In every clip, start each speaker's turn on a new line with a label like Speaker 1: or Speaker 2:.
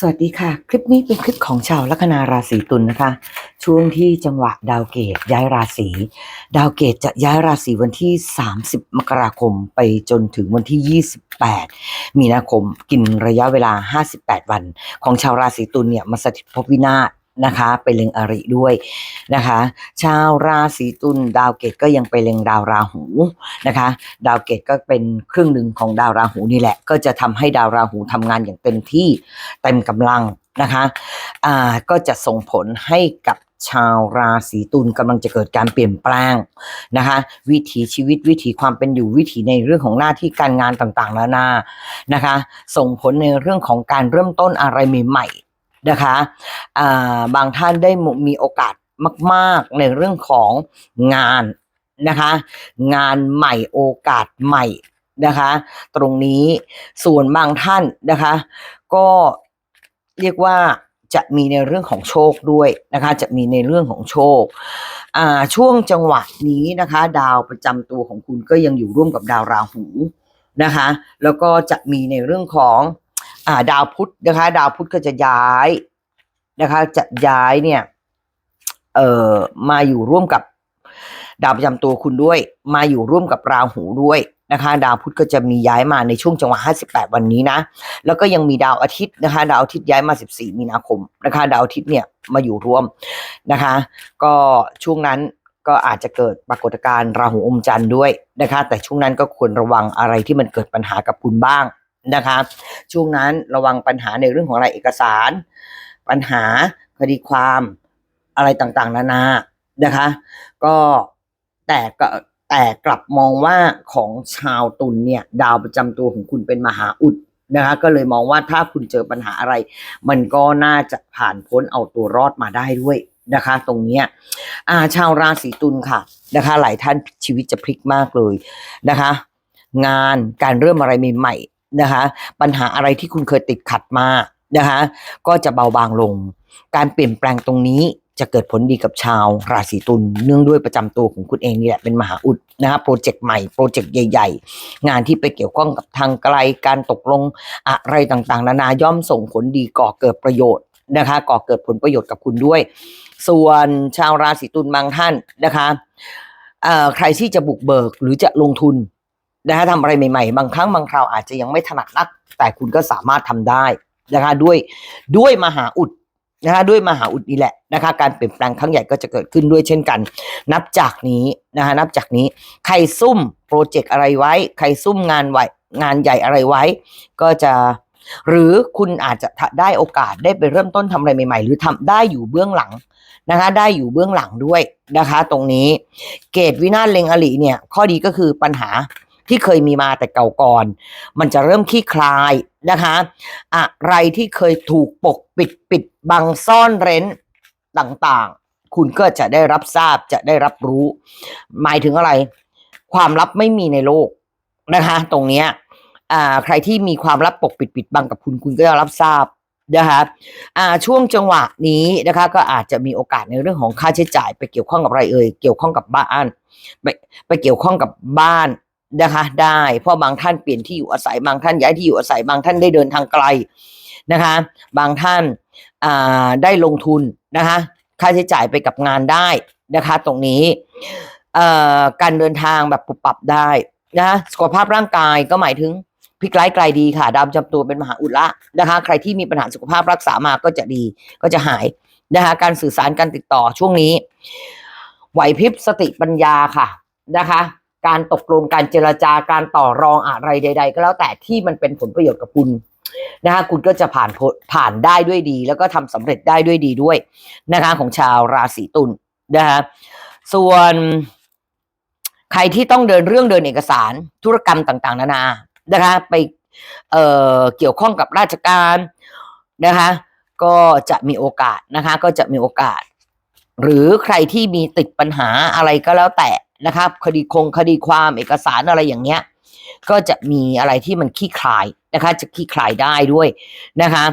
Speaker 1: สวัสดีค่ะ คลิปนี้เป็นคลิปของชาวลัคนาราศีตุลนะคะ ช่วงที่จังหวะดาวเกตย้ายราศีดาวเกตจะย้ายราศีวันที่ 30 มกราคมไปจนถึงวันที่ 28 มีนาคมกินระยะเวลา 58 วัน ของชาวราศีตุลเนี่ยมาสถิตพบวินาศ นะคะ ไปเล็งอริด้วยนะคะ ชาวราศีตุลดาวเกตก็ยังไปเล็งดาวราหูนะคะ ดาวเกตก็เป็นครึ่งหนึ่งของดาวราหูนี่แหละ ก็จะทำให้ดาวราหูทำงานอย่างเต็มที่เต็มกำลังนะคะอ่าก็จะส่งผลให้กับชาวราศีตุลกำลังจะเกิดการเปลี่ยนแปลงนะคะ วิถีชีวิตวิถีความเป็นอยู่วิถีในเรื่องของหน้าที่การงานต่างๆนานานะคะ ส่งผลในเรื่องของการเริ่มต้นอะไรใหม่ๆ นะคะบางท่านได้มีโอกาสมาก ๆ ในเรื่องของงานนะคะ งานใหม่โอกาสใหม่นะคะ ตรงนี้ส่วนบางท่านนะคะ ก็เรียกว่าจะมีในเรื่องของโชคด้วยนะคะ จะมีในเรื่องของโชค ช่วงจังหวะนี้นะคะ ดาวประจำตัวของคุณก็ยังอยู่ร่วมกับดาวราหูนะคะ แล้วก็จะมีในเรื่องของ อ่า ดาวพุธนะคะ ดาวพุธก็จะย้ายนะคะ จะย้ายเนี่ย เอ่อมาอยู่ร่วมกับ ดาวประจำตัวคุณด้วย มาอยู่ร่วมกับราหูด้วยนะคะ ดาวพุธก็จะมีย้ายมาในช่วงจังหวะ 58 วันนี้นะ แล้วก็ยังมีดาวอาทิตย์นะคะ ดาวอาทิตย์ย้ายมา 14 มีนาคมนะคะ ดาวอาทิตย์เนี่ยมาอยู่ร่วมนะคะ ก็ช่วงนั้นก็อาจจะเกิดปรากฏการณ์ราหูอมจันทร์ด้วยนะคะ แต่ช่วงนั้นก็ควรระวังอะไรที่มันเกิดปัญหากับคุณบ้าง นะคะช่วงนั้นระวังปัญหาในเรื่องของอะไรเอกสาร ปัญหาคดีความอะไรต่างๆ นานานะคะ ก็แต่ก็แต่กลับมองว่าของชาวตุลเนี่ย ดาวประจำตัวของคุณเป็นมหาอุดนะคะก็เลยมองว่าถ้าคุณเจอปัญหาอะไร มันก็น่าจะผ่านพ้นเอาตัวรอดมาได้ด้วยนะคะ ตรงนี้อาชาวราศีตุลค่ะนะคะ หลายท่านชีวิตจะพลิกมากเลยนะคะ งานการเริ่มอะไรใหม่ นะคะ ปัญหาอะไรที่คุณเคยติดขัดมานะคะ ก็จะเบาบางลง การเปลี่ยนแปลงตรงนี้จะเกิดผลดีกับชาวราศีตุลเนื่องด้วยประจำตัวของคุณเองนี่แหละเป็นมหาอุดนะคะโปรเจกต์ใหม่โปรเจกต์ใหญ่ ๆ งานที่ไปเกี่ยวข้องกับทางไกลการตกลงอะไรต่างๆ นานาย่อมส่งผลดีก่อเกิดประโยชน์นะคะก่อเกิดผลประโยชน์กับคุณด้วย ส่วนชาวราศีตุลบางท่านนะคะใครที่จะบุกเบิกหรือจะลงทุน นะคะทำอะไรใหม่ๆ บางครั้งบางคราวอาจจะยังไม่ถนัดนัก แต่คุณก็สามารถทำได้นะคะด้วยด้วยมหาอุดนะคะด้วยมหาอุดนี่แหละนะคะการเปลี่ยนแปลงครั้งใหญ่ก็จะเกิดขึ้นด้วยเช่นกัน นับจากนี้นะคะนับจากนี้ใครซุ่มโปรเจกต์อะไรไว้ ใครซุ่มงานไว้งานใหญ่อะไรไว้ ก็จะหรือคุณอาจจะได้โอกาสได้ไปเริ่มต้นทำอะไรใหม่ ๆ หรือทำได้อยู่เบื้องหลังนะคะได้อยู่เบื้องหลังด้วยนะคะ ตรงนี้เกตวินาศเลงอลิเนี่ยข้อดีก็คือปัญหา ที่เคยมีมาแต่เก่าก่อน มันจะเริ่มคลี่คลายนะคะอะไรที่เคยถูกปกปิดปิดบังซ่อนเร้นต่างๆ คุณก็จะได้รับทราบจะได้รับรู้ หมายถึงอะไร ความลับไม่มีในโลกนะคะ ตรงเนี้ยใครที่มีความลับปกปิดปิดบังกับคุณคุณก็จะรับทราบนะคะช่วงจังหวะนี้นะคะ ก็อาจจะมีโอกาสในเรื่องของค่าใช้จ่าย ไปเกี่ยวข้องกับอะไรเอ่ยเกี่ยวข้องกับบ้านไปไปเกี่ยวข้องกับบ้าน นะคะ ได้เพราะบางท่านเปลี่ยนที่อยู่อาศัยบางท่านย้ายที่อยู่อาศัยบางท่านได้เดินทางไกลนะคะ บางท่านอ่าได้ลงทุนนะคะ ค่าใช้จ่ายไปกับงานได้นะคะ ตรงนี้อ่อการเดินทางแบบปรับปรับได้นะสุขภาพร่างกายก็หมายถึงพลิกไร้ไกลดีค่ะ ดาวจำตัวเป็นมหาอุละนะคะ ใครที่มีปัญหาสุขภาพรักษามาก็จะดีก็จะหายนะคะ การสื่อสารการติดต่อช่วงนี้ ไหวพริบสติปัญญาค่ะนะคะ การตกลงการเจรจาการต่อรองอะไรใด ๆ ก็แล้วแต่ที่มันเป็นผลประโยชน์กับคุณนะคะคุณก็จะผ่านผ่านได้ด้วยดี แล้วก็ทำสำเร็จได้ด้วยดีด้วยนะคะของชาวราศีตุลนะคะส่วนใครที่ต้องเดินเรื่องเดินเอกสารธุรกรรมต่างๆ นานานะคะไปเอ่อเกี่ยวข้องกับราชการนะคะก็จะมีโอกาสนะคะก็จะมีโอกาส หรือใครที่มีติดปัญหาอะไรก็แล้วแต่ นะครับ คดีคงคดีความเอกสารอะไรอย่างเงี้ย ก็จะมีอะไรที่มันขี้คลายนะคะ จะขี้คลายได้ด้วยนะคะ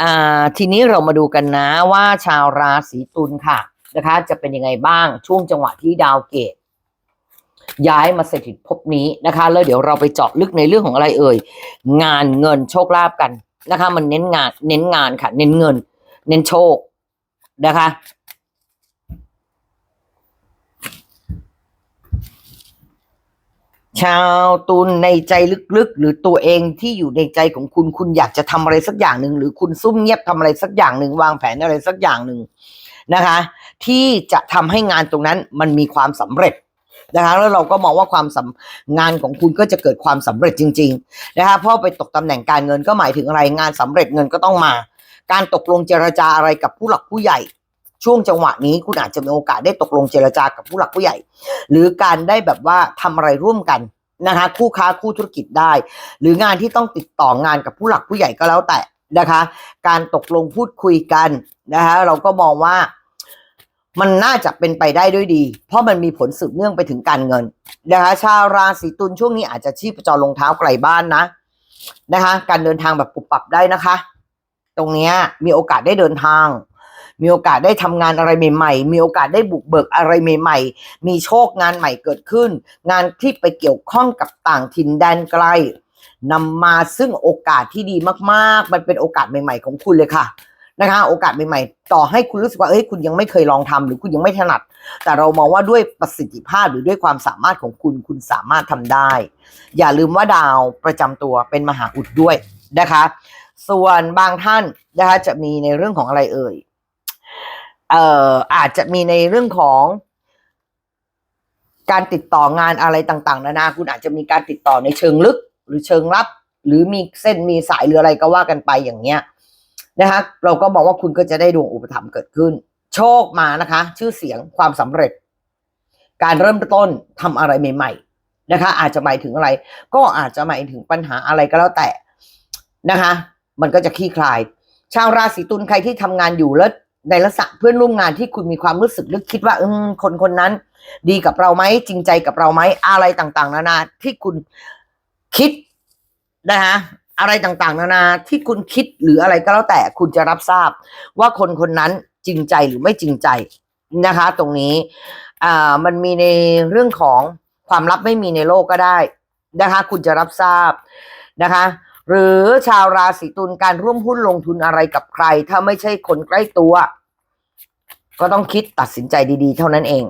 Speaker 1: อ่าทีนี้เรามาดูกันนะว่าชาวราศีตุลค่ะนะคะ จะเป็นยังไงบ้างช่วงจังหวะที่ดาวเกตย้ายมาสถิตภพนี้นะคะ แล้วเดี๋ยวเราไปเจาะลึกในเรื่องของอะไรเอ่ยงานเงินโชคลาภกันนะคะ มันเน้นงานเน้นงานค่ะ เน้นเงิน เน้นโชคนะคะ ชาวตุลในใจลึกๆ หรือตัวเองที่อยู่ในใจของคุณคุณอยากจะทำอะไรสักอย่างหนึ่งหรือคุณซุ่มเงียบทำอะไรสักอย่างหนึ่งวางแผนอะไรสักอย่างหนึ่งนะคะ ที่จะทำให้งานตรงนั้นมันมีความสำเร็จนะคะแล้วเราก็มองว่าความสำงานของคุณก็จะเกิดความสำเร็จจริง ๆ นะคะเพราะไปตกตำแหน่งการเงินก็หมายถึงอะไรงานสำเร็จเงินก็ต้องมา การตกลงเจรจาอะไรกับผู้หลักผู้ใหญ่ ช่วงจังหวะนี้คุณอาจจะมีโอกาสได้ตกลงเจรจากับผู้หลักผู้ใหญ่ หรือการได้แบบว่าทำอะไรร่วมกันนะคะคู่ค้าคู่ธุรกิจได้ หรืองานที่ต้องติดต่องานกับผู้หลักผู้ใหญ่ก็แล้วแต่นะคะ การตกลงพูดคุยกันนะคะเราก็มองว่ามันน่าจะเป็นไปได้ด้วยดี เพราะมันมีผลสืบเนื่องไปถึงการเงินนะคะชาวราศีตุลช่วงนี้อาจจะชีพจรลงเท้าไกลบ้านนะนะคะ การเดินทางแบบปุบปับได้นะคะ ตรงนี้มีโอกาสได้เดินทาง มีโอกาสได้ทำงานอะไรใหม่ๆ มีโอกาสได้บุกเบิกอะไรใหม่ ๆ มีโชคงานใหม่เกิดขึ้น งานที่ไปเกี่ยวข้องกับต่างถิ่นแดนไกลนำมาซึ่งโอกาสที่ดีมากๆ มันเป็นโอกาสใหม่ ๆ ของคุณเลยค่ะนะคะโอกาสใหม่ๆ ต่อให้คุณรู้สึกว่าเอ้ยคุณยังไม่เคยลองทำหรือคุณยังไม่ถนัด แต่เรามองว่าด้วยประสิทธิภาพหรือด้วยความสามารถของคุณคุณสามารถทำได้ อย่าลืมว่าดาวประจำตัวเป็นมหาอุดด้วยนะคะ ส่วนบางท่านนะคะจะมีในเรื่องของอะไรเอ่ย เอ่ออาจจะมีในเรื่องของ การติดต่องานอะไรต่างๆ นานาคุณอาจจะมีการติดต่อในเชิงลึก หรือเชิงลับ หรือมีเส้นมีสายหรืออะไรก็ว่ากันไปอย่างเงี้ยนะคะเราก็บอกว่าคุณก็จะได้ดวงอุปถัมภ์เกิดขึ้น โชคมานะคะ ชื่อเสียงความสำเร็จ การเริ่มต้นทำอะไรใหม่ ๆ นะคะ อาจจะหมายถึงอะไร ก็อาจจะหมายถึงปัญหาอะไรก็แล้วแต่นะคะ มันก็จะคลี่คลาย ชาวราศีตุลใครที่ทำงานอยู่แล้ว ในลักษณะเพื่อนร่วมงานที่คุณมีความรู้สึกลึกคิดว่าอืมคนคนนั้น ดีกับเราไหมจริงใจกับเราไหมอะไรต่างๆ นานาที่คุณคิดนะคะอะไรต่างๆ นานาที่คุณคิดหรืออะไรก็แล้วแต่คุณจะรับทราบ ว่าคนคนนั้นจริงใจหรือไม่จริงใจนะคะ ตรงนี้อ่ามันมีในเรื่องของความลับไม่มีในโลกก็ได้นะคะ คุณจะรับทราบนะคะ หรือชาวราศีตุลการร่วมหุ้นลงทุนอะไรกับใคร ถ้าไม่ใช่คนใกล้ตัว ก็ต้องคิดตัดสินใจดีๆ เท่านั้นเอง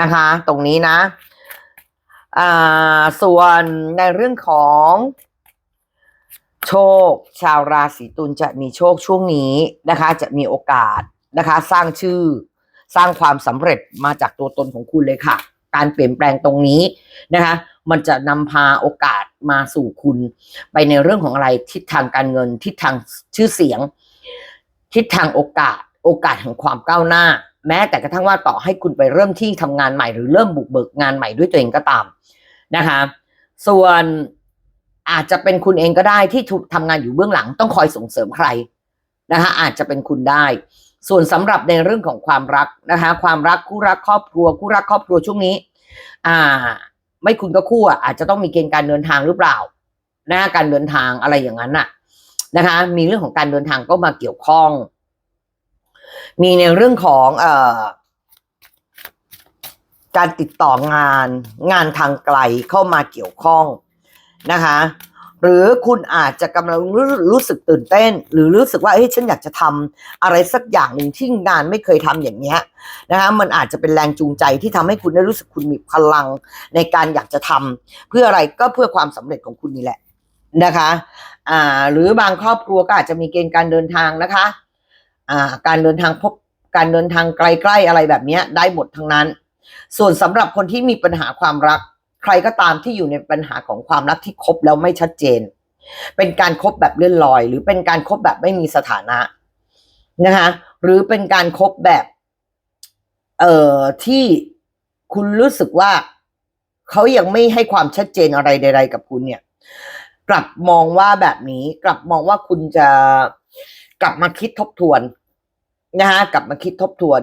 Speaker 1: นะคะ ตรงนี้นะอ่าส่วนในเรื่องของโชค ชาวราศีตุลจะมีโชคช่วงนี้นะคะ จะมีโอกาสนะคะ สร้างชื่อสร้างความสำเร็จมาจากตัวตนของคุณเลยค่ะ การเปลี่ยนแปลงตรงนี้นะคะ มันจะนำพาโอกาสมาสู่คุณ ไปในเรื่องของอะไรทิศทางการเงินทิศทางชื่อเสียง ทิศทางโอกาส โอกาสแห่งความก้าวหน้า แม้แต่กระทั่งว่าต่อให้คุณไปเริ่มที่ทำงานใหม่หรือเริ่มบุกเบิกงานใหม่ด้วยตัวเองก็ตามนะคะ ส่วนอาจจะเป็นคุณเองก็ได้ที่ถูกทำงานอยู่เบื้องหลังต้องคอยส่งเสริมใครนะคะอาจจะเป็นคุณได้ ส่วนสำหรับในเรื่องของความรักนะคะ ความรักคู่รักครอบครัว คู่รักครอบครัวช่วงนี้ อ่า ไม่คุณก็คู่อะอาจจะต้องมีเกณฑ์การเดินทางหรือเปล่านะการเดินทางอะไรอย่างนั้นน่ะนะคะ มีเรื่องของการเดินทางก็มาเกี่ยวข้อง มีในเรื่องของเอ่อการติดต่องานงานทางไกลเข้ามาเกี่ยวข้องนะคะ หรือคุณอาจจะกำลังรู้รู้สึกตื่นเต้น หรือรู้สึกว่าเฮ้ยฉันอยากจะทำอะไรสักอย่างหนึ่งที่งานไม่เคยทำอย่างเงี้ยนะคะมันอาจจะเป็นแรงจูงใจที่ทำให้คุณได้รู้สึกคุณมีพลังในการอยากจะทำเพื่ออะไรก็เพื่อความสำเร็จของคุณนี่แหละนะคะ อ่า หรือบางครอบครัวก็อาจจะมีเกณฑ์การเดินทางนะคะ การเดินทางพบการเดินทางไกลๆอะไรแบบนี้ได้หมดทั้งนั้น ส่วนสำหรับคนที่มีปัญหาความรัก ใครก็ตามที่อยู่ในปัญหาของความรักที่คบแล้วไม่ชัดเจน เป็นการคบแบบเลื่อนลอย หรือเป็นการคบแบบไม่มีสถานะนะคะหรือเป็นการคบแบบเอ่อที่คุณรู้สึกว่าเขายังไม่ให้ความชัดเจนอะไรใด ๆ กับคุณเนี่ย กลับมองว่าแบบนี้ กลับมองว่าคุณจะ กลับมาคิดทบทวนนะคะกลับมาคิดทบทวน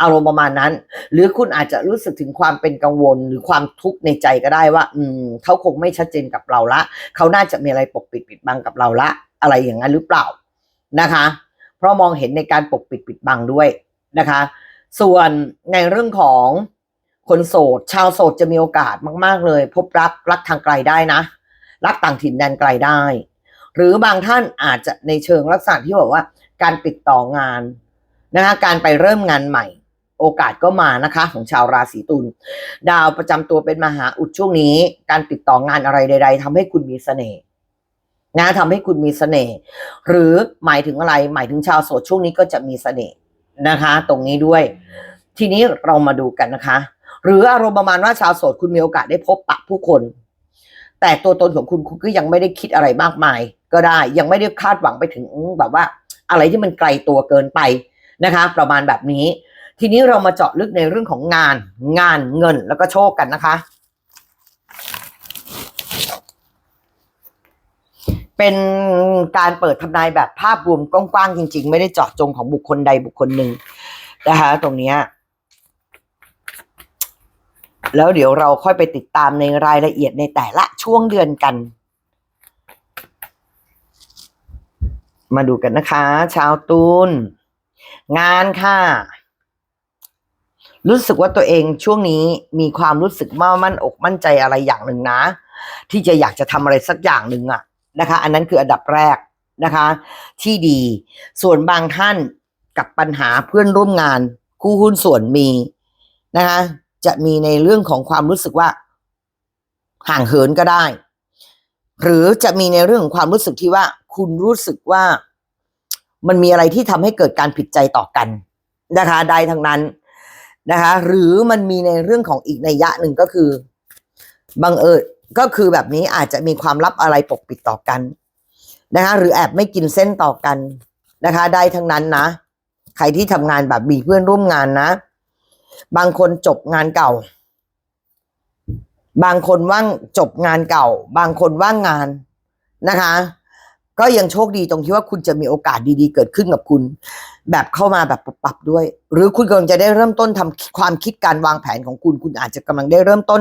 Speaker 1: อารมณ์ประมาณนั้น หรือคุณอาจจะรู้สึกถึงความเป็นกังวลหรือความทุกข์ในใจก็ได้ว่า อืมเขาคงไม่ชัดเจนกับเราละเขาน่าจะมีอะไรปกปิดปิดบังกับเราละ อะไรอย่างนั้นหรือเปล่านะคะ เพราะมองเห็นในการปกปิดปิดบังด้วยนะคะ ส่วนในเรื่องของคนโสด ชาวโสดจะมีโอกาสมาก ๆ เลย พบรักรักทางไกลได้นะ รักต่างถิ่นแดนไกลได้ หรือบางท่านอาจจะในเชิงลักษณะที่บอกว่า การติดต่องานนะคะการไปเริ่มงานใหม่ โอกาสก็มานะคะ ของชาวราศีตุลดาวประจำตัวเป็นมหาอุดช่วงนี้ การติดต่องานอะไรใด ๆทำให้คุณมีเสน่ห์นะทำให้คุณมีเสน่ห์หรือหมายถึงอะไรหมายถึงชาวโสดช่วงนี้ก็จะมีเสน่ห์นะคะ ตรงนี้ด้วย ทีนี้เรามาดูกันนะคะ หรืออารมณ์ประมาณว่าชาวโสดคุณมีโอกาสได้พบปะผู้คน แต่ตัวตนของคุณคุณก็ยังไม่ได้คิดอะไรมากมาย ก็ได้ยังไม่ได้คาดหวังไปถึงแบบว่า อะไรที่มันไกลตัวเกินไปนะคะ ประมาณแบบนี้ ทีนี้เรามาเจาะลึกในเรื่องของงาน งานเงินแล้วก็โชคกันนะคะ เป็นการเปิดทำนายแบบภาพรวมกว้างๆจริง ๆ ไม่ได้เจาะจงของบุคคลใดบุคคลหนึ่งนะคะ ตรงนี้ แล้วเดี๋ยวเราค่อยไปติดตามในรายละเอียดในแต่ละช่วงเดือนกัน มาดูกันนะคะ ชาวตุลงานค่ะ รู้สึกว่าตัวเองช่วงนี้มีความรู้สึกมั่นมั่นอกมั่นใจอะไรอย่างหนึ่งนะ ที่จะอยากจะทำอะไรสักอย่างหนึ่งอะนะคะ อันนั้นคืออันดับแรกนะคะ ที่ดี ส่วนบางท่านกับปัญหาเพื่อนร่วมงาน คู่หุ้นส่วนมีนะคะ จะมีในเรื่องของความรู้สึกว่า ห่างเหินก็ได้ หรือจะมีในเรื่องของความรู้สึกที่ว่า คุณรู้สึกว่ามันมีอะไรที่ทำให้เกิดการผิดใจต่อกันนะคะ ได้ทั้งนั้นนะคะ หรือมันมีในเรื่องของอีกในยะหนึ่งก็คือบังเอิญก็คือแบบนี้อาจจะมีความลับอะไรปกปิดต่อกันนะคะ หรือแอบไม่กินเส้นต่อกันนะคะ ได้ทั้งนั้นนะ ใครที่ทำงานแบบมีเพื่อนร่วมงานนะ บางคนจบงานเก่า บางคนว่างจบงานเก่า บางคนว่างงานนะคะ ก็ยังโชคดีตรงที่ว่าคุณจะมีโอกาสดีๆ เกิดขึ้นกับคุณ แบบเข้ามาแบบปรับด้วย หรือคุณกำลังจะได้เริ่มต้นทำความคิดการวางแผนของคุณ คุณอาจจะกำลังได้เริ่มต้น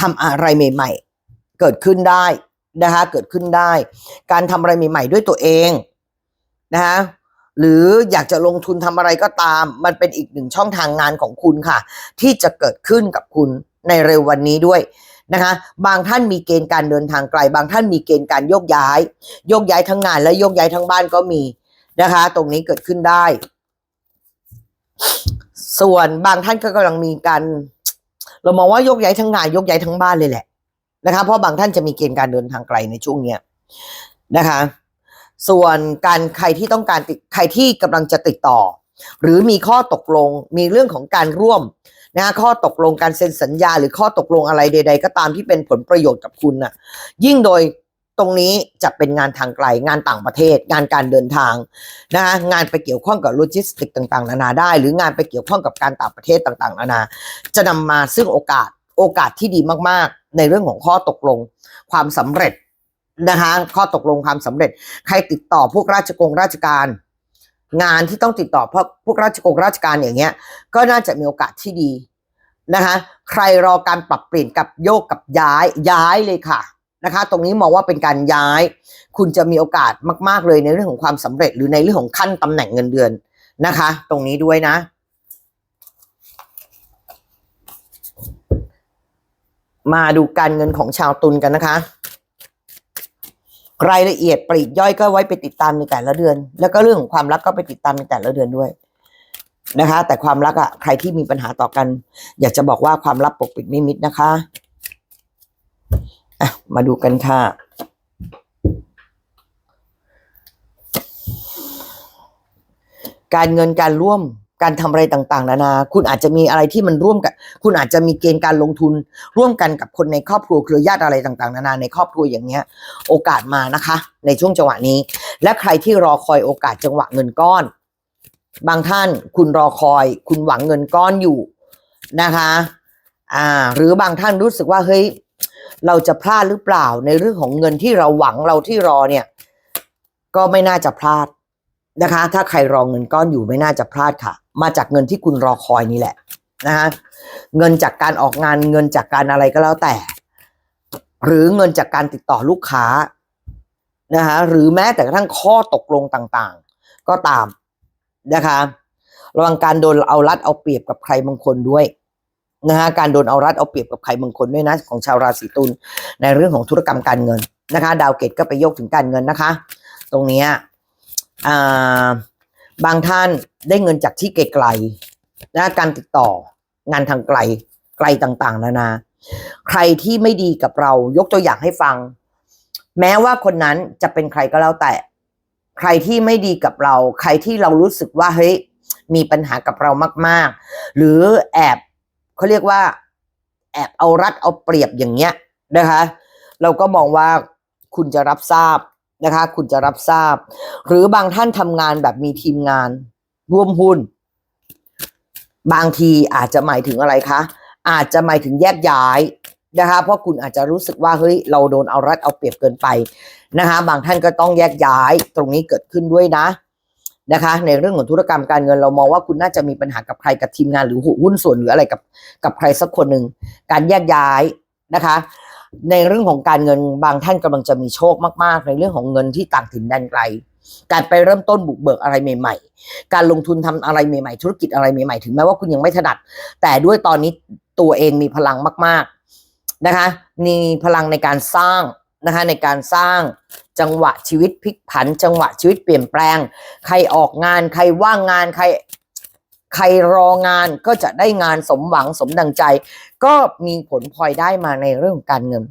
Speaker 1: ทำอะไรใหม่ ๆ เกิดขึ้นได้นะคะเกิดขึ้นได้ การทำอะไรใหม่ ๆ ด้วยตัวเองนะคะ หรืออยากจะลงทุนทำอะไรก็ตาม มันเป็นอีกหนึ่งช่องทางงานของคุณค่ะ ที่จะเกิดขึ้นกับคุณในเร็ววันนี้ด้วยนะคะ บางท่านมีเกณฑ์การเดินทางไกล บางท่านมีเกณฑ์การโยกย้าย โยกย้ายทั้งงานและโยกย้ายทั้งบ้านก็มีนะคะ ตรงนี้เกิดขึ้นได้ ส่วนบางท่านก็กำลังมีการ เรามองว่าโยกย้ายทั้งงานโยกย้ายทั้งบ้านเลยแหละนะคะ เพราะบางท่านจะมีเกณฑ์การเดินทางไกลในช่วงเนี้ยนะคะ ส่วนการใครที่ต้องการติดใครที่กำลังจะติดต่อ หรือมีข้อตกลงมีเรื่องของการร่วมนะข้อตกลงการเซ็นสัญญา หรือข้อตกลงอะไรใด ๆ ก็ตามที่เป็นผลประโยชน์กับคุณน่ะยิ่งโดยตรงนี้จะเป็นงานทางไกล งานต่างประเทศ งานการเดินทางนะคะงานไปเกี่ยวข้องกับโลจิสติกต่างๆ นานาได้ หรืองานไปเกี่ยวข้องกับการต่างประเทศต่างๆ นานา จะนำมาซึ่งโอกาสโอกาสที่ดีมากๆ ในเรื่องของข้อตกลง ความสำเร็จ นะคะข้อตกลงความสำเร็จ ใครติดต่อพวกราชกงราชการ งานที่ต้องติดต่อพวกพวกราชกงราชการอย่างเงี้ย ก็น่าจะมีโอกาสที่ดีนะคะใครรอการปรับเปลี่ยนกับโยกกับย้ายย้ายเลยค่ะนะคะ ตรงนี้มองว่าเป็นการย้าย คุณจะมีโอกาสมาก ๆ เลยในเรื่องของความสำเร็จ หรือในเรื่องของขั้นตำแหน่งเงินเดือนนะคะ ตรงนี้ด้วยนะ มาดูการเงินของชาวตุลกันนะคะ รายละเอียดปลีกย่อยก็ไว้ไปติดตามในแต่ละเดือน แล้วก็เรื่องของความรักก็ไปติดตามในแต่ละเดือนด้วยนะคะ แต่ความรักอะใครที่มีปัญหาต่อกัน อยากจะบอกว่าความลับปกปิดไม่มิดนะคะะมาดูกันค่ะ การเงินการร่วม การทำอะไรต่างๆ นานา คุณอาจจะมีอะไรที่มันร่วมกัน คุณอาจจะมีเกณฑ์การลงทุน ร่วมกันกับคนในครอบครัวเครือญาติอะไรต่างๆ นานาในครอบครัวอย่างเงี้ย โอกาสมานะคะ ในช่วงจังหวะนี้ และใครที่รอคอยโอกาสจังหวะเงินก้อน บางท่านคุณรอคอย คุณหวังเงินก้อนอยู่นะคะ อ่า หรือบางท่านรู้สึกว่าเฮ้ยเราจะพลาดหรือเปล่าในเรื่องของเงินที่เราหวังเราที่รอเนี่ย ก็ไม่น่าจะพลาดนะคะ ถ้าใครรอเงินก้อนอยู่ไม่น่าจะพลาดค่ะ มาจากเงินที่คุณรอคอยนี่แหละนะคะเงินจากการออกงานเงินจากการอะไรก็แล้วแต่ หรือเงินจากการติดต่อลูกค้านะคะหรือแม้แต่กระทั่งข้อตกลงต่างๆ ก็ตามนะคะระวังการโดนเอารัดเอาเปรียบกับใครบางคนด้วยนะคะการโดนเอารัดเอาเปรียบกับใครบางคนด้วยนะของชาวราศีตุลในเรื่องของธุรกรรมการเงินนะคะ ดาวเกตก็ไปโยกถึงการเงินนะคะ ตรงนี้อ่า บางท่านได้เงินจากที่ไกลๆนะการติดต่องานทางไกลไกลต่างๆ นานา ใครที่ไม่ดีกับเรายกตัวอย่างให้ฟัง แม้ว่าคนนั้นจะเป็นใครก็แล้วแต่ ใครที่ไม่ดีกับเรา ใครที่เรารู้สึกว่าเฮ้ยมีปัญหากับเรามาก ๆ หรือแอบเขาเรียกว่า แอบเอารัดเอาเปรียบอย่างเงี้ยนะคะ เราก็มองว่าคุณจะรับทราบ นะคะ คุณจะรับทราบ หรือบางท่านทำงานแบบมีทีมงาน ร่วมหุ้น บางทีอาจจะหมายถึงอะไรคะ อาจจะหมายถึงแยกย้ายนะคะ เพราะคุณอาจจะรู้สึกว่าเฮ้ยเราโดนเอารัดเอาเปรียบเกินไปนะคะ บางท่านก็ต้องแยกย้ายตรงนี้เกิดขึ้นด้วยนะนะคะ ในเรื่องของธุรกรรมการเงินเรามองว่าคุณน่าจะมีปัญหากับใครกับทีมงานหรือหุ้นส่วนหรืออะไรกับกับใครสักคนหนึ่งการแยกย้ายนะคะ ในเรื่องของการเงินบางท่านกำลังจะมีโชคมาก ๆ ในเรื่องของเงินที่ต่างถิ่นแดนไกล การไปเริ่มต้นบุกเบิกอะไรใหม่ ๆ การลงทุนทำอะไรใหม่ ๆ ธุรกิจอะไรใหม่ ๆ ถึงแม้ว่าคุณยังไม่ถนัด แต่ด้วยตอนนี้ตัวเองมีพลังมาก ๆนะคะ มีพลังในการสร้างนะคะในการสร้างจังหวะชีวิตพลิกผัน จังหวะชีวิตเปลี่ยนแปลง ใครออกงาน ใครว่างงาน ใคร ใครรองานก็จะได้งานสมหวังสมดังใจ ก็มีผลพลอยได้มาในเรื่องการเงิน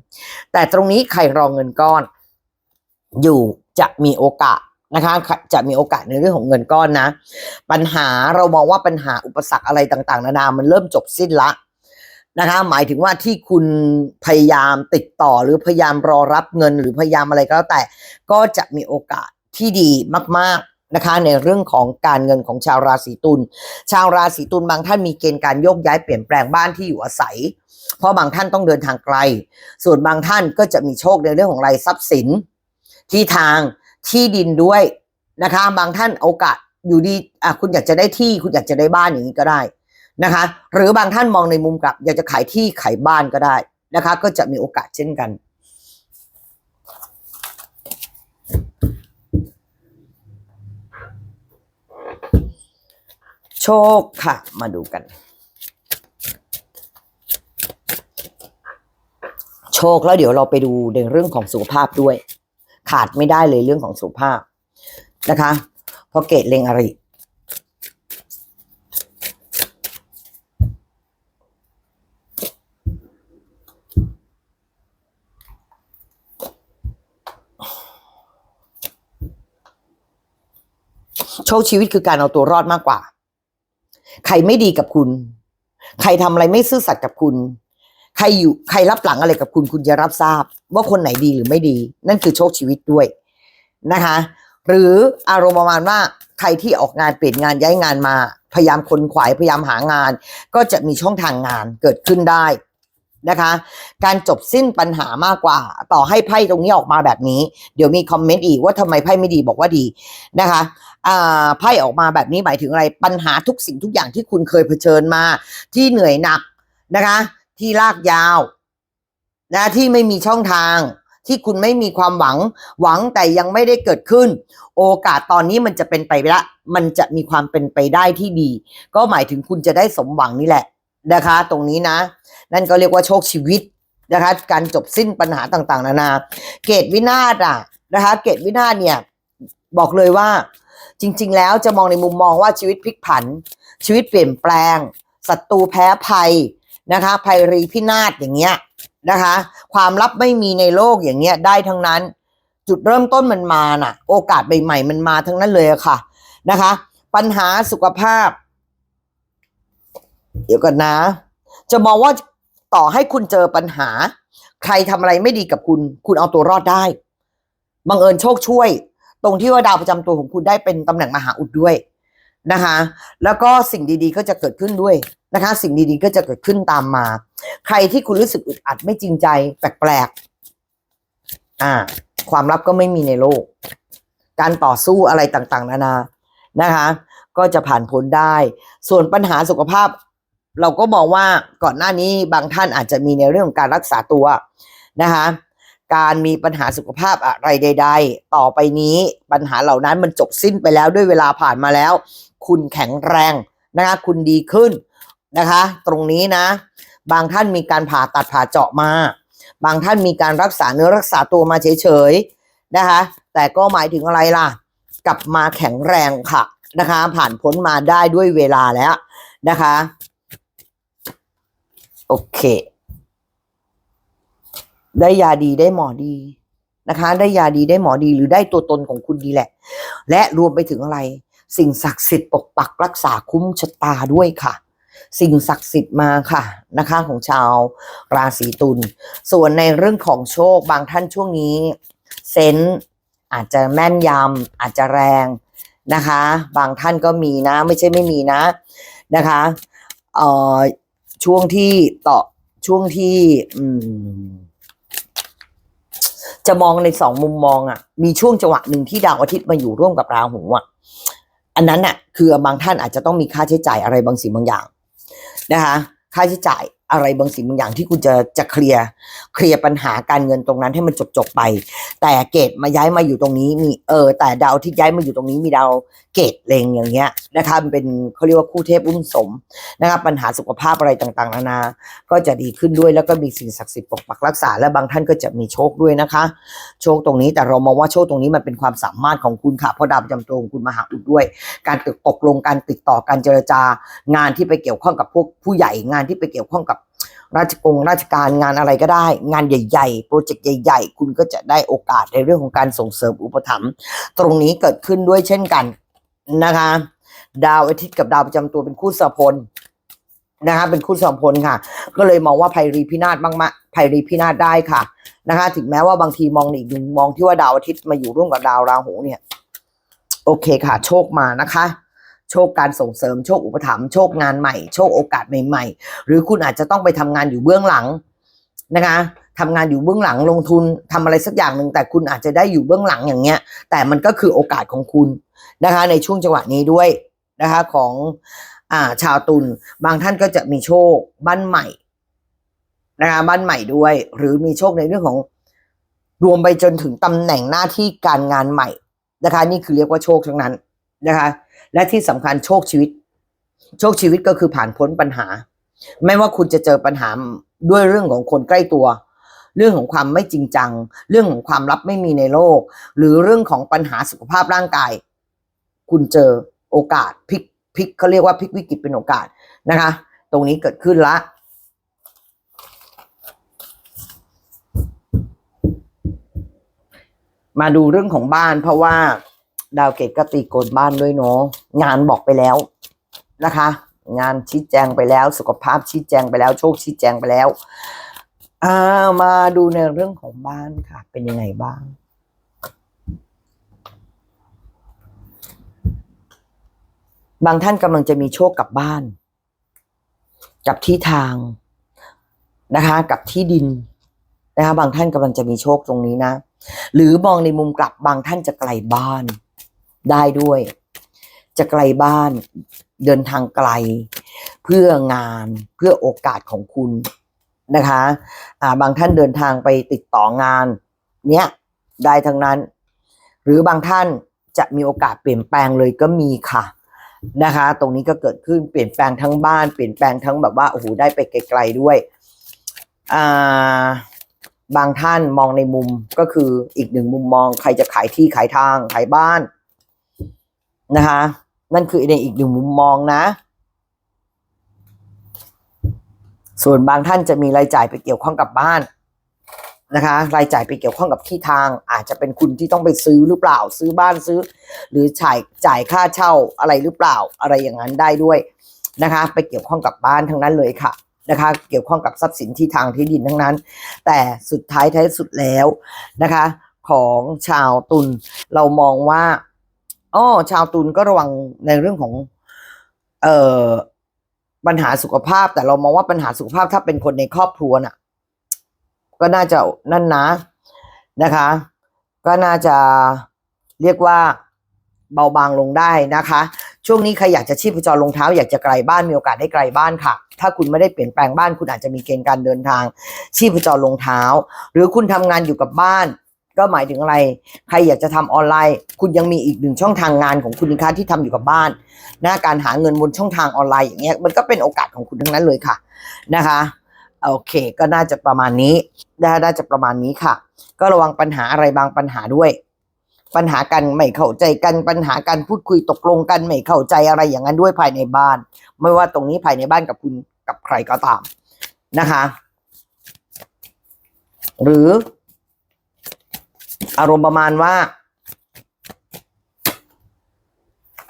Speaker 1: แต่ตรงนี้ใครรองเงินก้อน อยู่จะมีโอกาสนะคะจะมีโอกาสในเรื่องของเงินก้อนนะ ปัญหาเรามองว่าปัญหาอุปสรรคอะไรต่าง ๆ นานามันเริ่มจบสิ้นละนะคะหมายถึงว่าที่คุณพยายามติดต่อหรือพยายามรอรับเงินหรือพยายามอะไรก็แล้วแต่ ก็จะมีโอกาสที่ดีมาก ๆ นะคะในเรื่องของการเงินของชาวราศีตุล ชาวราศีตุลบางท่านมีเกณฑ์การโยกย้ายเปลี่ยนแปลงบ้านที่อยู่อาศัย เพราะบางท่านต้องเดินทางไกล ส่วนบางท่านก็จะมีโชคในเรื่องของรายทรัพย์สิน ที่ทางที่ดินด้วยนะคะ บางท่านโอกาสอยู่ดีอะคุณอยากจะได้ที่คุณอยากจะได้บ้านอย่างนี้ก็ได้นะคะ หรือบางท่านมองในมุมกลับ อยากจะขายที่ขายบ้านก็ได้นะคะ ก็จะมีโอกาสเช่นกัน โชคค่ะ มาดูกัน โชคแล้วเดี๋ยวเราไปดูในเรื่องของสุขภาพด้วย ขาดไม่ได้เลยเรื่องของสุขภาพนะคะเพราะเกตเลงอริโชคชีวิตคือการเอาตัวรอดมากกว่า ใครไม่ดีกับคุณ ใครทำอะไรไม่ซื่อสัตย์กับคุณ ใครอยู่ใครรับหลังอะไรกับคุณ คุณจะรับทราบ ว่าคนไหนดีหรือไม่ดี นั่นคือโชคชีวิตด้วยนะคะ หรืออารมณ์ประมาณว่าใครที่ออกงานเปลี่ยนงานย้ายงานมา พยายามคนขวายพยายามหางาน ก็จะมีช่องทางงานเกิดขึ้นได้นะคะ การจบสิ้นปัญหามากกว่า ต่อให้ไพ่ตรงนี้ออกมาแบบนี้ เดี๋ยวมีคอมเมนต์อีกว่าทำไมไพ่ไม่ดีบอกว่าดีนะคะ ไพ่ออกมาแบบนี้หมายถึงอะไรปัญหาทุกสิ่งทุกอย่างที่คุณเคยเผชิญมา ที่เหนื่อยหนักนะคะ ที่ลากยาวนะที่ไม่มีช่องทางที่คุณไม่มีความหวังหวังแต่ยังไม่ได้เกิดขึ้น โอกาสตอนนี้มันจะเป็นไปละมันจะมีความเป็นไปได้ที่ดี ก็หมายถึงคุณจะได้สมหวังนี่แหละนะคะ ตรงนี้นะ นั่นก็เรียกว่าโชคชีวิตนะคะ การจบสิ้นปัญหาต่าง ๆ นานา เกตวินาศอะนะคะ เกตวินาศเนี่ย บอกเลยว่า จริง ๆ แล้วจะมองในมุมมองว่าชีวิตพลิกผัน ชีวิตเปลี่ยนแปลงศัตรูแพ้ภัยนะคะภัยรีพินาศอย่างเงี้ยนะคะ ความลับไม่มีในโลกอย่างเงี้ยได้ทั้งนั้น จุดเริ่มต้นมันมาน่ะ โอกาสใหม่ๆมันมาทั้งนั้นเลยค่ะนะคะ ปัญหาสุขภาพ เดี๋ยวก่อนนะ จะมองว่าต่อให้คุณเจอปัญหา ใครทำอะไรไม่ดีกับคุณ คุณเอาตัวรอดได้บังเอิญโชคช่วย ตรงที่ว่าดาวประจำตัวของคุณได้เป็นตำแหน่งมหาอุดด้วยนะคะ แล้วก็สิ่งดีๆก็จะเกิดขึ้นด้วยนะคะ สิ่งดีๆก็จะเกิดขึ้นตามมา ใครที่คุณรู้สึกอึดอัดไม่จริงใจแปลกๆอ่า ความลับก็ไม่มีในโลก การต่อสู้อะไรต่างๆ นานานะคะ ก็จะผ่านพ้นได้ ส่วนปัญหาสุขภาพ เราก็มองว่าก่อนหน้านี้บางท่านอาจจะมีในเรื่องของการรักษาตัวนะคะ การมีปัญหาสุขภาพอะไรใด ๆ ต่อไปนี้ปัญหาเหล่านั้นมันจบสิ้นไปแล้วด้วยเวลาผ่านมาแล้ว คุณแข็งแรงนะคะคุณดีขึ้นนะคะ ตรงนี้นะ บางท่านมีการผ่าตัดผ่าเจาะมา บางท่านมีการรักษาเนื้อรักษาตัวมาเฉยๆนะคะ แต่ก็หมายถึงอะไรล่ะ กลับมาแข็งแรงค่ะนะคะ ผ่านพ้นมาได้ด้วยเวลาแล้วนะคะ โอเค ได้ยาดีได้หมอดีนะคะ ได้ยาดีได้หมอดีหรือได้ตัวตนของคุณดีแหละ และรวมไปถึงอะไร สิ่งศักดิ์สิทธิ์ปกปักรักษาคุ้มชะตาด้วยค่ะ สิ่งศักดิ์สิทธิ์มาค่ะนะคะของชาวราศีตุลส่วนในเรื่องของโชคบางท่านช่วงนี้เซนอาจจะแม่นยำอาจจะแรงนะคะ บางท่านก็มีนะ ไม่ใช่ไม่มีนะนะคะเอ่อช่วงที่ต่อช่วงที่ อืม จะมองในสองมุมมองอะ มีช่วงจังหวะหนึ่งที่ดาวอาทิตย์มาอยู่ร่วมกับราหูอะ อันนั้นน่ะ คือบางท่านอาจจะต้องมีค่าใช้จ่ายอะไรบางสิ่งบางอย่างนะคะ ค่าใช้จ่ายอะไรบางสิ่งบางอย่างที่คุณจะจะเคลียร์เคลียร์ปัญหาการเงินตรงนั้นให้มันจบจบไป แต่เกตมาย้ายมาอยู่ตรงนี้มีเออ แต่ดาวที่ย้ายมาอยู่ตรงนี้มีดาวเกตเลงอย่างเงี้ยนะคะมันเป็นเขาเรียกว่าคู่เทพอุ้มสมนะครับปัญหาสุขภาพอะไรต่างๆนานา ก็จะดีขึ้นด้วยแล้วก็มีสิ่งศักดิ์สิทธิ์ปกปักรักษา และบางท่านก็จะมีโชคด้วยนะคะ โชคตรงนี้แต่เรามองว่าโชคตรงนี้มันเป็นความสามารถของคุณค่ะเพราะดาวประจำตัวของคุณมาหาอุดด้วย การตกตกลงการติดต่อการเจรจางานที่ไปเกี่ยวข้องกับพวกผู้ใหญ่งานที่ไปเกี่ยวข้องกับ ราชกงราชการงานอะไรก็ได้ งานใหญ่ๆ โปรเจกต์ใหญ่ ๆ คุณก็จะได้โอกาสในเรื่องของการส่งเสริมอุปถัมภ์ตรงนี้เกิดขึ้นด้วยเช่นกันนะคะ ดาวอาทิตย์กับดาวประจำตัวเป็นคู่สมพลนะคะเป็นคู่สมพลค่ะ ก็เลยมองว่าภัยรีพินาศบ้างมะภัยรีพินาศได้ค่ะนะคะ ถึงแม้ว่าบางทีมองอีกมุมมองที่ว่าดาวอาทิตย์มาอยู่ร่วมกับดาวราหูเนี่ย โอเคค่ะ โชคมานะคะ โชคการส่งเสริมโชคอุปถัมภ์โชคงานใหม่ โชคโอกาสใหม่ๆ หรือคุณอาจจะต้องไปทำงานอยู่เบื้องหลังนะคะทำงานอยู่เบื้องหลังลงทุนทำอะไรสักอย่างหนึ่งแต่คุณอาจจะได้อยู่เบื้องหลังอย่างเงี้ย แต่มันก็คือโอกาสของคุณนะคะ ในช่วงจังหวะนี้ด้วยนะคะของอ่าชาวตุลบางท่านก็จะมีโชคบ้านใหม่นะคะบ้านใหม่ด้วย หรือมีโชคในเรื่องของรวมไปจนถึงตำแหน่งหน้าที่การงานใหม่นะคะ นี่คือเรียกว่าโชคทั้งนั้นนะคะ และที่สำคัญโชคชีวิต โชคชีวิตก็คือผ่านพ้นปัญหา ไม่ว่าคุณจะเจอปัญหาด้วยเรื่องของคนใกล้ตัว เรื่องของความไม่จริงจัง เรื่องของความลับไม่มีในโลก หรือเรื่องของปัญหาสุขภาพร่างกาย คุณเจอโอกาสพลิกพลิกเขาเรียกว่าพลิกวิกฤตเป็นโอกาสนะคะ ตรงนี้เกิดขึ้นละมาดูเรื่องของบ้านเพราะว่า ดาวเกตก็ตีโกนบ้านด้วยเนาะงานบอกไปแล้วนะคะ งานชี้แจงไปแล้ว สุขภาพชี้แจงไปแล้ว โชคชี้แจงไปแล้วอามาดูในเรื่องของบ้านค่ะ เป็นยังไงบ้าง บางท่านกำลังจะมีโชคกับบ้าน กับที่ทางนะคะ กับที่ดินนะคะ บางท่านกำลังจะมีโชคตรงนี้นะ หรือมองในมุมกลับบางท่านจะไกลบ้าน ได้ด้วย จะไกลบ้านเดินทางไกล เพื่องานเพื่อโอกาสของคุณนะคะอ่าบางท่านเดินทางไปติดต่องาน เนี้ยได้ทั้งนั้น หรือบางท่านจะมีโอกาสเปลี่ยนแปลงเลยก็มีค่ะนะคะ ตรงนี้ก็เกิดขึ้นเปลี่ยนแปลงทั้งบ้านเปลี่ยนแปลงทั้งแบบว่าโอ้โหได้ไปไกลๆด้วยอ่าบางท่านมองในมุมก็คืออีกหนึ่งมุมมองใครจะขายที่ขายทางขายบ้าน นะคะ นั่นคือในอีกหนึ่งมุมมองนะ ส่วนบางท่านจะมีรายจ่ายไปเกี่ยวข้องกับบ้านนะคะ รายจ่ายไปเกี่ยวข้องกับที่ทาง อาจจะเป็นคุณที่ต้องไปซื้อหรือเปล่า ซื้อบ้านซื้อ หรือจ่ายจ่ายค่าเช่าอะไรหรือเปล่า อะไรอย่างนั้นได้ด้วยนะคะ ไปเกี่ยวข้องกับบ้านทั้งนั้นเลยค่ะนะคะ เกี่ยวข้องกับทรัพย์สินที่ทางที่ดินทั้งนั้น แต่สุดท้ายท้ายสุดแล้วนะคะ ของชาวตุลเรามองว่า อ้อชาวตุลก็ระวังในเรื่องของ เอ่อปัญหาสุขภาพ แต่เรามองว่าปัญหาสุขภาพถ้าเป็นคนในครอบครัวน่ะ ก็น่าจะนั่นนะนะคะ ก็น่าจะเรียกว่าเบาบางลงได้นะคะ ช่วงนี้ใครอยากจะชีพจรลงเท้าอยากจะไกลบ้านมีโอกาสได้ไกลบ้านค่ะ ถ้าคุณไม่ได้เปลี่ยนแปลงบ้าน คุณอาจจะมีเกณฑ์การเดินทาง ชีพจรลงเท้า หรือคุณทำงานอยู่กับบ้าน ก็หมายถึงอะไร ใครอยากจะทำออนไลน์ คุณยังมีอีกหนึ่งช่องทางงานของคุณนะคะที่ทำอยู่กับบ้านนะการหาเงินบนช่องทางออนไลน์อย่างเงี้ยมันก็เป็นโอกาสของคุณทั้งนั้นเลยค่ะนะคะโอเค ก็น่าจะประมาณนี้น่าน่าจะประมาณนี้ค่ะ ก็ระวังปัญหาอะไรบางปัญหาด้วย ปัญหากันไม่เข้าใจกันปัญหาการพูดคุยตกลงกันไม่เข้าใจอะไรอย่างนั้นด้วยภายในบ้าน ไม่ว่าตรงนี้ภายในบ้านกับคุณกับใครก็ตามนะคะ หรือ อารมณ์ประมาณว่า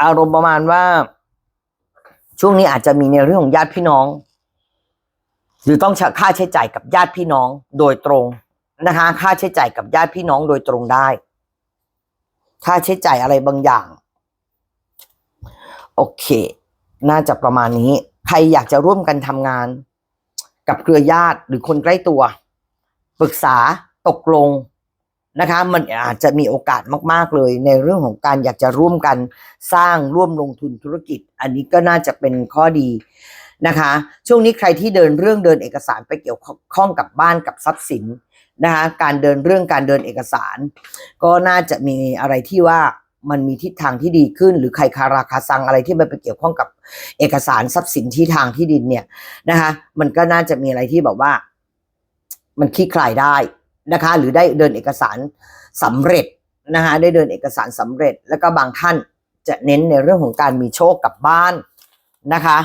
Speaker 1: อารมณ์ประมาณว่า ช่วงนี้อาจจะมีในเรื่องของญาติพี่น้อง หรือต้องค่าใช้จ่ายกับญาติพี่น้องโดยตรงนะคะ ค่าใช้จ่ายกับญาติพี่น้องโดยตรงได้ ค่าใช้จ่ายอะไรบางอย่าง โอเค น่าจะประมาณนี้ ใครอยากจะร่วมกันทำงาน กับเครือญาติหรือคนใกล้ตัว ปรึกษาตกลง นะคะมันอาจจะมีโอกาสมากๆเลยในเรื่องของการอยากจะร่วมกันสร้างร่วมลงทุนธุรกิจ อันนี้ก็น่าจะเป็นข้อดีนะคะ ช่วงนี้ใครที่เดินเรื่องเดินเอกสารไปเกี่ยวข้องกับบ้านกับทรัพย์สินนะคะการเดินเรื่องการเดินเอกสาร ก็น่าจะมีอะไรที่ว่ามันมีทิศทางที่ดีขึ้น หรือใครคาราคาซังอะไรที่มันไปเกี่ยวข้องกับเอกสารทรัพย์สินที่ทางที่ดินเนี่ยนะคะมันก็น่าจะมีอะไรที่แบบว่า มันคลี่คลายได้ นะคะ หรือได้เดินเอกสารสำเร็จนะคะได้เดินเอกสารสำเร็จ แล้วก็บางท่านจะเน้นในเรื่องของการมีโชคกลับบ้านนะคะ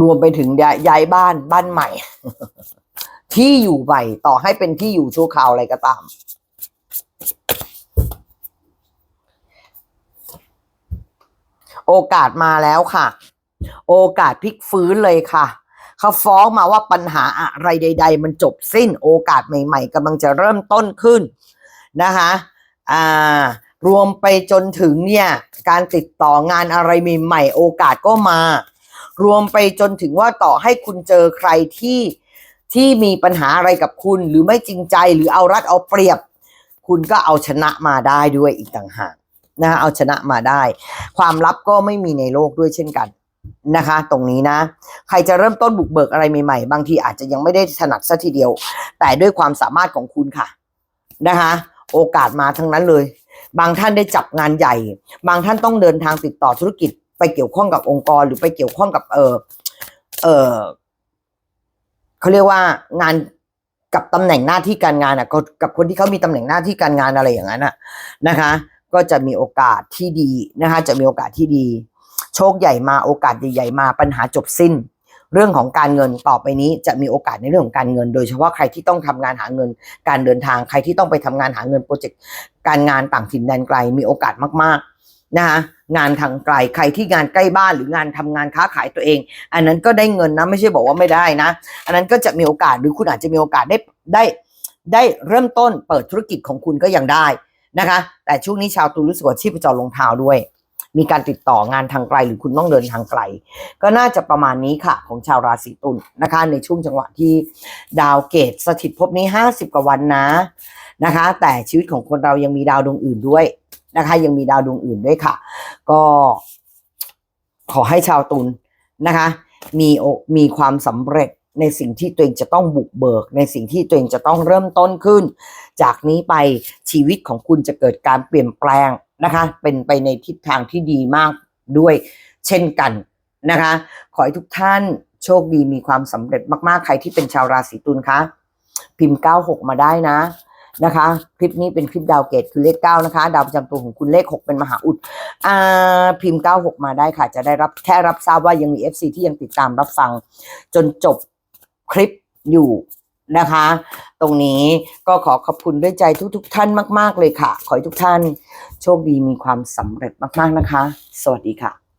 Speaker 1: รวมไปถึงย้ายย้ายบ้านบ้านใหม่ ที่อยู่ใหม่ต่อให้เป็นที่อยู่ชั่วคราวอะไรก็ตาม โอกาสมาแล้วค่ะ โอกาสพลิกฟื้นเลยค่ะ เขาฟ้องมาว่าปัญหาอะไรใด ๆ มันจบสิ้น โอกาสใหม่ ๆกำลังจะเริ่มต้นขึ้นนะคะอ่ารวมไปจนถึงเนี่ยการติดต่องานอะไรใหม่ๆโอกาสก็มา รวมไปจนถึงว่าต่อให้คุณเจอใครที่ที่มีปัญหาอะไรกับคุณหรือไม่จริงใจหรือเอารัดเอาเปรียบ คุณก็เอาชนะมาได้ด้วยอีกต่างหากนะคะเอาชนะมาได้ ความลับก็ไม่มีในโลกด้วยเช่นกัน นะคะ ตรงนี้นะ ใครจะเริ่มต้นบุกเบิกอะไรใหม่ๆ บางทีอาจจะยังไม่ได้ถนัดซะทีเดียว แต่ด้วยความสามารถของคุณค่ะนะคะ โอกาสมาทั้งนั้นเลย บางท่านได้จับงานใหญ่ บางท่านต้องเดินทางติดต่อธุรกิจ ไปเกี่ยวข้องกับองค์กรหรือไปเกี่ยวข้องกับเออเออเขาเรียกว่างานกับตำแหน่งหน้าที่การงานอะกับคนที่เขามีตำแหน่งหน้าที่การงานอะไรอย่างนั้นอะนะคะ ก็จะมีโอกาสที่ดีนะคะ จะมีโอกาสที่ดี โชคใหญ่มาโอกาสใหญ่ๆมาปัญหาจบสิ้น เรื่องของการเงินต่อไปนี้จะมีโอกาสในเรื่องของการเงิน โดยเฉพาะใครที่ต้องทำงานหาเงิน การเดินทางใครที่ต้องไปทำงานหาเงินโปรเจกต์การงานต่างถิ่นแดนไกลมีโอกาสมากๆนะคะงานทางไกลใครที่งานใกล้บ้านหรืองานทำงานค้าขายตัวเอง อันนั้นก็ได้เงินนะไม่ใช่บอกว่าไม่ได้นะ อันนั้นก็จะมีโอกาสหรือคุณอาจจะมีโอกาสได้ได้ได้เริ่มต้นเปิดธุรกิจของคุณก็ยังได้นะคะ แต่ช่วงนี้ชาวตุลรู้สึกว่าชีพจรลงเท้าด้วย มีการติดต่องานทางไกลหรือคุณต้องเดินทางไกล ก็น่าจะประมาณนี้ค่ะ ของชาวราศีตุลนะคะ ในช่วงจังหวะที่ดาวเกตสถิตภพนี้ 50 กว่าวันนะนะคะ แต่ชีวิตของคนเรายังมีดาวดวงอื่นด้วยนะคะ ยังมีดาวดวงอื่นด้วยค่ะ ก็ขอให้ชาวตุลนะคะ มีโอมีความสำเร็จในสิ่งที่ตัวเองจะต้องบุกเบิก ในสิ่งที่ตัวเองจะต้องเริ่มต้นขึ้น จากนี้ไปชีวิตของคุณจะเกิดการเปลี่ยนแปลง นะคะ เป็นไปในทิศทางที่ดีมากด้วยเช่นกันนะคะ ขอให้ทุกท่านโชคดีมีความสำเร็จมากๆ ใครที่เป็นชาวราศีตุลคะพิมพ์ 96 มาได้นะนะคะ คลิปนี้เป็นคลิปดาวเกตคือเลข 9 นะคะ ดาวประจำตัวของคุณเลข 6 เป็นมหาอุดอ่าพิมพ์ 96 มาได้ค่ะ จะได้รับแค่รับทราบว่ายังมี FC ที่ยังติดตามรับฟัง จนจบคลิปอยู่นะคะ ตรงนี้ก็ขอขอบคุณด้วยใจทุกๆทท่านมาก ๆ เลยค่ะ ขอให้ทุกท่าน โชคดีมีความสำเร็จมากๆนะคะ สวัสดีค่ะ